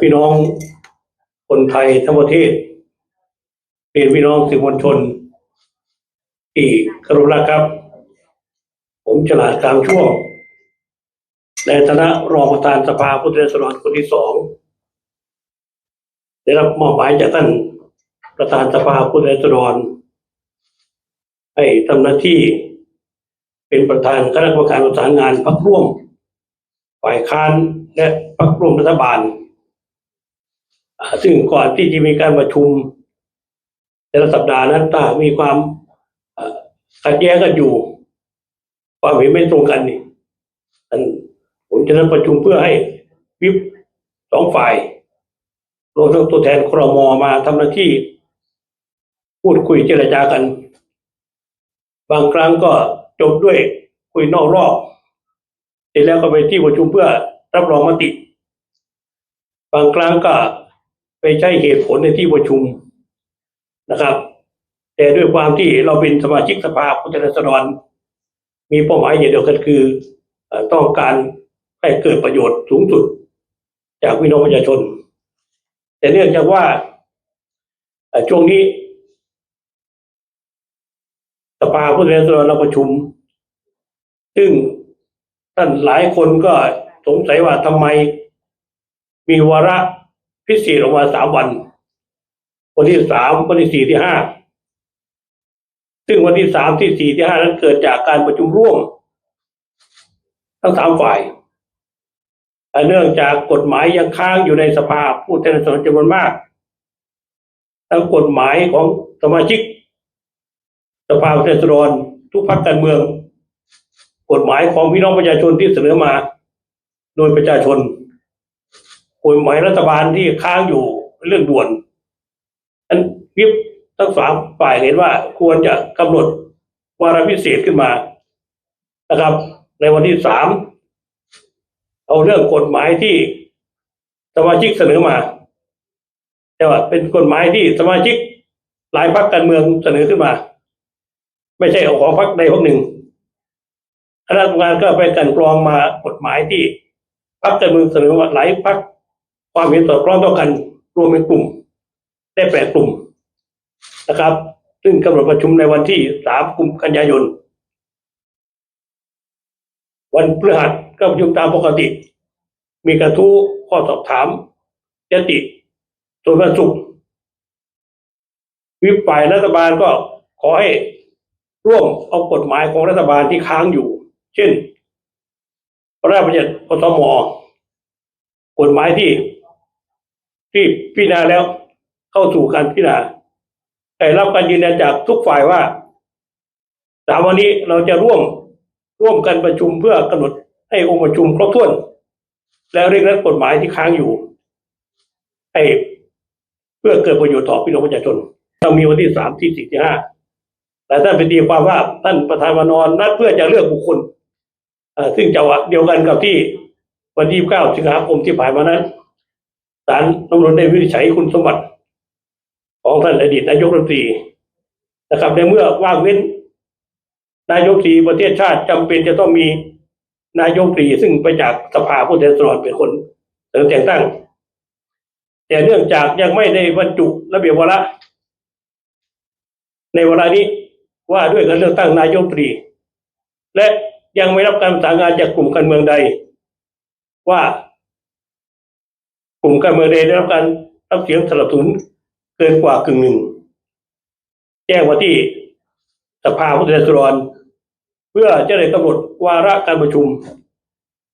พี่น้องคนไทยทั้งประเทศ เป็นพี่น้องสื่อมวลชน ที่กรุณาครับ ผมฉลาดกลางช่วง ในฐานะรองประธานสภาผู้แทนราษฎรคนที่สองได้รับมอบหมายจากท่านประธานสภาผู้แทนราษฎรให้ทำหน้าที่เป็นประธานคณะกรรมการประสานงานพรรคร่วมฝ่ายค้านและพรรคร่วมรัฐบาล ซึ่งก่อนที่จะมีการประชุม แต่ละสัปดาห์นั้นถ้ามีความขัดแย้งกันอยู่ ความเห็นไม่ตรงกันนี่ันผมจะนัดประชุมเพื่อให้วิปสองฝ่ายรวมทั้งตัวแทนครมมาทำหน้าที่ พูดคุยเจรจากัน บางครั้งก็จบด้วยคุยนอกรอบเสร็จแล้วก็ไปที่ประชุมเพื่อรับรองมติ บางครั้งก็ ไปใช้เหตุผลในที่ประชุมนะครับ แต่ด้วยความที่เราเป็นสมาชิกสภาผู้แทนราษฎร มีเป้าหมายอย่างเดียวกันคือ ต้องการให้เกิดประโยชน์สูงสุด จากพี่น้องประชาชน แต่เนื่องจากว่าช่วงนี้ สภาผู้แทนราษฎรเราประชุม ซึ่งท่านหลายคนก็สงสัยว่าทำไมมีวาระ พิเศษออกมาสามวัน วันที่สามวันที่สี่ที่ห้าซึ่งวันที่สามที่สี่ที่ห้านั้นเกิดจากการประชุมร่วม ทั้งสามฝ่ายแต่เนื่องจากกฎหมายยังค้างอยู่ในสภาผู้แทนราษฎรจำนวนมากทั้งกฎหมายของสมาชิก สภาผู้แทนราษฎรทุกพรรคการเมือง กฎหมายของพี่น้องประชาชนที่เสนอมา โดยประชาชน กฎหมายรัฐบาลที่ค้างอยู่เรื่องด่วน อันวิบทั้งสามฝ่ายเห็นว่าควรจะกำหนดวาระพิเศษขึ้นมานะครับ ในวันที่สามเอาเรื่องกฎหมายที่สมาชิกเสนอมา แต่ว่าเป็นกฎหมายที่สมาชิกหลายพรรคการเมืองเสนอขึ้นมา ไม่ใช่ของพรรคใดพรรคหนึ่งคณะทำงานก็ไปกันกรองมากฎหมายที่พรรคการเมืองเสนอมาหลายพรรค ความเห็นต่อพร้อมต้องกันรวมเป็นกลุ่ม ได้แปดกลุ่มนะครับ ซึ่งกำหนดประชุมในวันที่สามกุมกันยายน วันพฤหัสก็ประชุมตามปกติ มีกระทู้ข้อสอบถามยติส่วนวันศุกร์วิปฝ่ายรัฐบาลก็ขอให้ร่วมเอากฎหมายของรัฐบาลที่ค้างอยู่ เช่นพระราชบัญญัติกทมกฎหมายที่ ที่พิจารณาแล้วเข้าสู่การพิจารณาได้รับการยืนยันจากทุกฝ่ายว่าสามวันนี้เราจะร่วมร่วมกันประชุมเพื่อกำหนดให้องค์ประชุมครบถ้วน และเร่งรัดกฎหมายที่ค้างอยู่ให้เพื่อเกิดประโยชน์ต่อพี่น้องประชาชนเรามีวันที่สามที่สี่ที่ห้าแต่ท่านไปตีความว่าท่านประธานวานอนนัดเพื่อจะเลือกบุคคลซึ่งจังหวะเดียวกันกับที่วันที่เก้าสิงหาคมที่ผ่านมานั้น ศาลตำรวจได้วินิจฉัยคุณสมบัติ ของท่านอดีตนายกรัฐมนตรีนะครับ ในเมื่อว่างเว้น นายกรัฐมนตรีประเทศชาติจำเป็นจะต้องมีนายกรัฐมนตรีซึ่งไปจากสภาผู้แทนราษฎรเป็นคนเสนอแต่งตั้ง แต่เนื่องจากยังไม่ได้บรรจุระเบียบวาระในเวลานี้ว่าด้วยการเลือกตั้งนายกตรี และยังไม่รับการประสานงานจากกลุ่มการเมืองใด ว่า ลุ่มการเมืองใดได้รับการรับเสียงสนับสนุนเกินกว่ากึ่งหนึ่ง แจ้งมาที่สภาผู้แทนราษฎรเพื่อจะได้กำหนดวาระการประชุม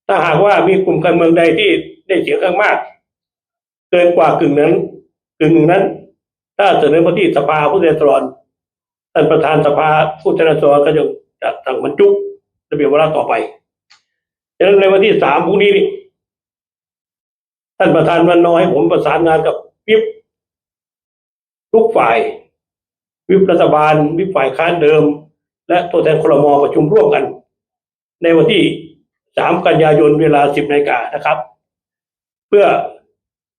ถ้าหากว่ามีกลุ่มการเมืองใดที่ได้เสียงข้างมาก เกินกว่ากึ่งนั้นกึ่งหนึ่งนั้น ถ้าเสนอมาที่สภาผู้แทนราษฎรท่านประธานสภาผู้แทนราษฎรก็จะจะสั่งบรรจุระเบียบวาระต่อไปดังนั้นในวันที่สามพรุ่งนี้นี่ ท่านประธานวันน้อยผมประสานงานกับวิบทุกฝ่าย วิปรัฐบาล วิปฝ่ายค้านเดิม และตัวแทนคลมประชุมร่วมกัน ในวันที่สามกันยายนเวลาสิบนาฬิกานะครับ เพื่อ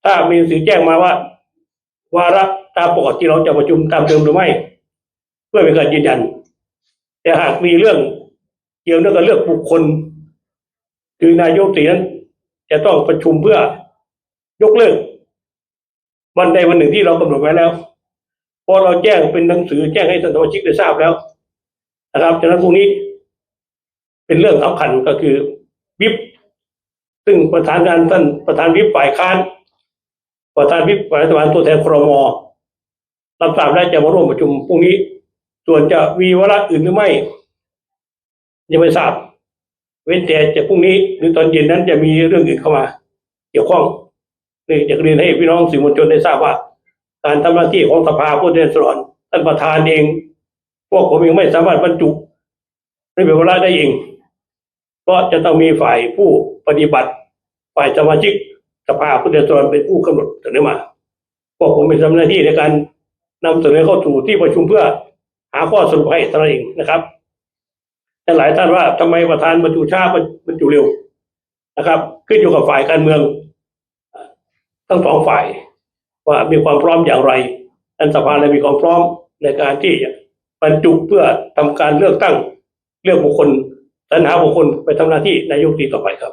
ถ้ามีสื่อแจ้งมาว่า วาระตามปกติเราจะประชุมตามเดิมหรือไม่ เพื่อเป็นการยืนยัน แต่หากมีเรื่องเกี่ยวเนื่องกับเรื่องบุคคลคือนายกตีนั้น จะต้องประชุมเพื่อ ยกเลิกวันใดวันหนึ่งที่เรากำหนดไว้แล้ว พอเราแจ้งเป็นหนังสือแจ้งให้สมาชิกได้ทราบแล้ว นะครับฉะนั้นพรุ่งนี้ เป็นเรื่องสำคัญก็คือวิปซึ่งประธานการท่านประธานวิปฝ่ายค้าน ประธานวิปฝ่ายรัฐบาลตัวแทนครมรับทราบและจะมาร่วมประชุมพรุ่งนี้ ส่วนจะมีวาระอื่นหรือไม่ ยังไม่ทราบ เว้นแต่จะพรุ่งนี้หรือตอนเย็นนั้นจะมีเรื่องอื่นเข้ามา เกี่ยวข้อง เลยอยากเรียนให้พี่น้องสื่อมวลชนได้ทราบว่า การทำหน้าที่ของสภาผู้แทนราษฎรท่านประธานเอง พวกผมเองไม่สามารถบรรจุในเป็นวาได้เองเพราะจะต้องมีฝ่ายผู้ปฏิบัติ ฝ่ายสมาชิกสภาผู้แทนราษฎรเป็นผู้กำหนดเสนอมาพวกผมเป็นทำหน้าที่ในการนำเสนอเข้าสู่ที่ประชุมเพื่อหาข้อสรุปให้เท่านั้นเองนะครับแต่หลายท่านว่าทำไมประธานบรรจุช้าบรรจุเร็วนะครับ ขึ้นอยู่กับฝ่ายการเมือง ทั้งสองฝ่าย ว่ามีความพร้อมอย่างไรอันสภาเลยมีความพร้อมในการที่บรรจุเพื่อทำการเลือกตั้งเลือกบุคคลสรรหาบุคคลไปทำหน้าที่นายกตีต่อไปครับ